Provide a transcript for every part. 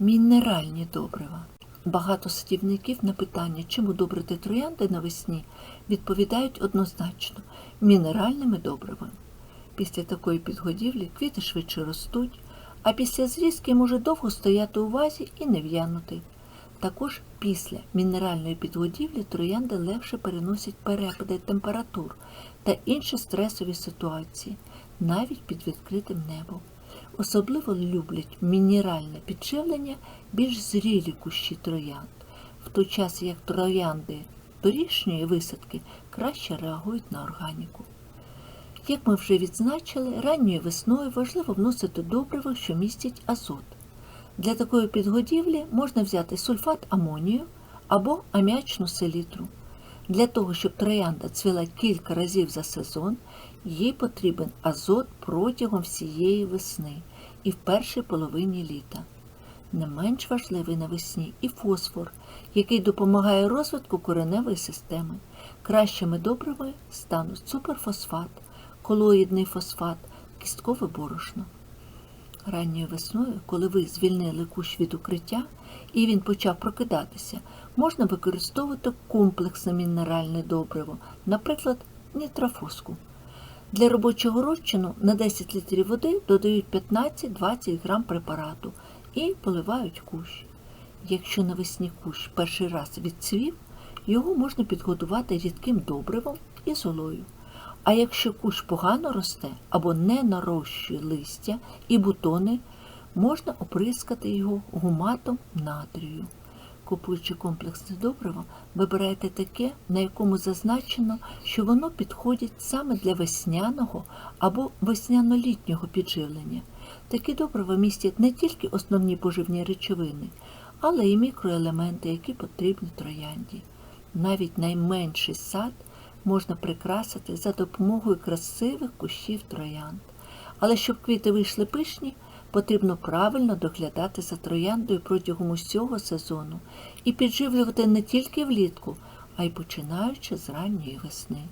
Мінеральні добрива. Багато садівників на питання, чим удобрити троянди навесні, відповідають однозначно мінеральними добривами. Після такої підгодівлі квіти швидше ростуть, а після зрізки може довго стояти у вазі і не в'янути. Також після мінеральної підгодівлі троянди легше переносять перепади температур та інші стресові ситуації, навіть під відкритим небом. Особливо люблять мінеральне підживлення більш зрілі кущі троянд, в той час як троянди торішньої висадки краще реагують на органіку. Як ми вже відзначили, ранньою весною важливо вносити добриво, що містять азот. Для такої підгодівлі можна взяти сульфат амонію або аміачну селітру. Для того, щоб троянда цвіла кілька разів за сезон, їй потрібен азот протягом всієї весни і в першій половині літа. Не менш важливий навесні і фосфор, який допомагає розвитку кореневої системи. Кращими добривами стануть суперфосфат, колоїдний фосфат, кісткове борошно. Ранньою весною, коли ви звільнили кущ від укриття і він почав прокидатися, можна використовувати комплексне мінеральне добриво, наприклад, нітрофоску. Для робочого розчину на 10 літрів води додають 15-20 грам препарату і поливають кущ. Якщо навесні кущ перший раз відцвів, його можна підготувати рідким добривом і золою. А якщо кущ погано росте або не нарощує листя і бутони, можна оприскати його гуматом натрію. Купуючи комплексне добриво, вибирайте таке, на якому зазначено, що воно підходить саме для весняного або весняно-літнього підживлення. Такі добрива містять не тільки основні поживні речовини, але й мікроелементи, які потрібні троянді. Навіть найменший сад можна прикрасити за допомогою красивих кущів троянд. Але щоб квіти вийшли пишні, потрібно правильно доглядати за трояндою протягом усього сезону і підживлювати не тільки влітку, а й починаючи з ранньої весни.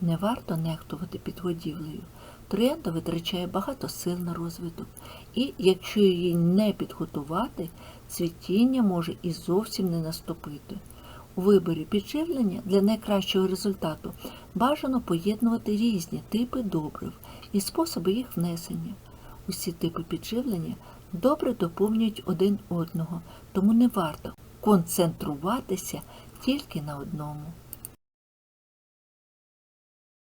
Не варто нехтувати підгодівлею. Троянда витрачає багато сил на розвиток, і якщо її не підготувати, цвітіння може і зовсім не наступити. У виборі підживлення для найкращого результату бажано поєднувати різні типи добрив і способи їх внесення. Усі типи підживлення добре доповнюють один одного, тому не варто концентруватися тільки на одному.